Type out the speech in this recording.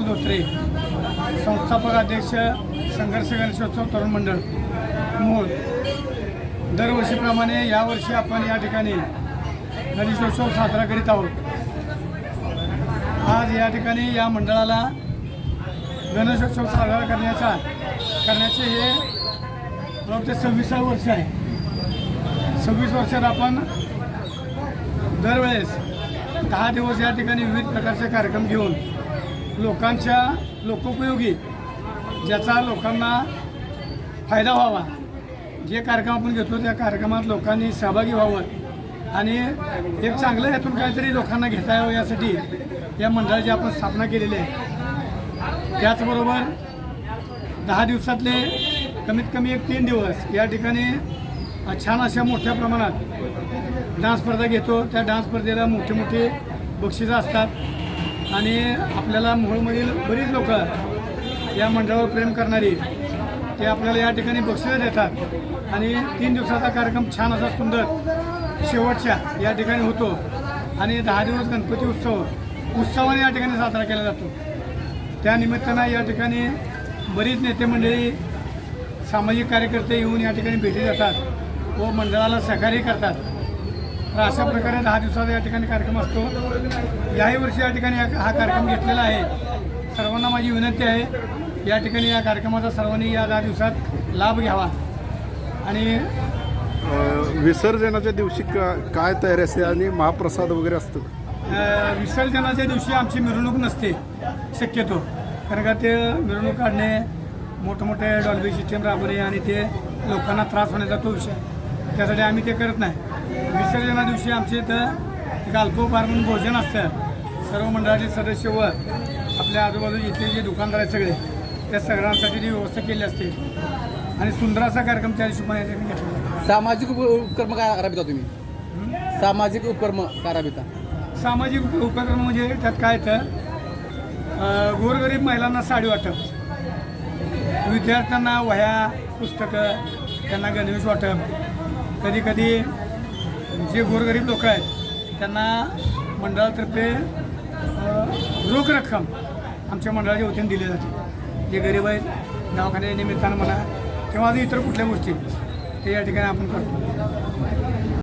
विठ्ठल धोत्रे संस्थापक अध्यक्ष संघर्ष गणेशोत्सव तरुण मंडळ मूळ दरवर्षीप्रमाणे यावर्षी आपण या ठिकाणी गणेशोत्सव साजरा करीत आहोत. आज या ठिकाणी या मंडळाला गणेशोत्सव साजरा करण्याचा करण्याचे हे मला सव्वीसा सव्वीसावं वर्ष आहे. सव्वीस वर्षात आपण दरवेळेस दहा दिवस या ठिकाणी विविध प्रकारचे कार्यक्रम घेऊन लोकांच्या लोकोपयोगी ज्याचा लोकांना फायदा व्हावा. जे कार्यक्रम आपण घेतो त्या कार्यक्रमात लोकांनी सहभागी व्हावं. आणि एक चांगलं यातून काहीतरी लोकांना घेता यावं यासाठी या मंडळाची आपण स्थापना केलेली आहे. त्याचबरोबर दहा दिवसातले कमीत कमी एक तीन दिवस या ठिकाणी छान अशा मोठ्या प्रमाणात डान्स स्पर्धा घेतो. त्या डान्स स्पर्धेला मोठे मोठे बक्षिसं असतात. आणि आपल्याला मोहोळमधील बरीच लोक या मंडळावर प्रेम करणारी ते आपल्याला या ठिकाणी बक्षिसं देतात. आणि तीन दिवसाचा कार्यक्रम छान असा सुंदर शेवटच्या या ठिकाणी होतो. आणि दहा दिवस गणपती उत्सव उत्सवाने या ठिकाणी साजरा केला जातो. त्यानिमित्तानं या ठिकाणी बरीच नेते मंडळी सामाजिक कार्यकर्ते येऊन या ठिकाणी भेटी देतात व मंडळाला सहकार्य करतात. तर अशा प्रकारे दहा दिवसाचा या ठिकाणी कार्यक्रम असतो. याही वर्षी या ठिकाणी हा कार्यक्रम घेतलेला आहे. सर्वांना माझी विनंती आहे या ठिकाणी या कार्यक्रमाचा सर्वांनी या दहा दिवसात लाभ घ्यावा. आणि विसर्जनाच्या दिवशी का काय तयारी असते आणि महाप्रसाद वगैरे असतो? विसर्जनाच्या दिवशी आमची मिरवणूक नसते शक्यतो. कारण का ते मिरवणूक काढणे मोठमोठे डॉल्बी सिस्टीम राबवणे आणि ते लोकांना त्रास होण्याचा तो विषय आहे. त्यासाठी आम्ही ते करत नाही. विसर्जना दिवशी आमच्या इथं एक अल्पोपहार म्हणून भोजन असतं. सर्व मंडळाचे सदस्य व आपल्या आजूबाजूचे इथले जे दुकानदार आहेत सगळे त्या सगळ्यांसाठी ती व्यवस्था केली असते. आणि सुंदर असा कार्यक्रम त्या दिवशी पण. सामाजिक उप- उपक्रम काय राबविता तुम्ही? सामाजिक उपक्रम काय राबविता सामाजिक उपक्रम म्हणजे त्यात काय येतं? अं, गोरगरीब महिलांना साडी वाटप. विद्यार्थ्यांना वह्या पुस्तकं त्यांना गणवेश वाटप. कधी कधी जे गोरगरीब लोक आहेत त्यांना मंडळातर्फे रोख रक्कम आमच्या मंडळाच्या वतीने दिली जाते. जे गरीब आहेत दवाखान्या निमित्तानं म्हणा किंवा इतर कुठल्या गोष्टी ते या ठिकाणी आपण करतो.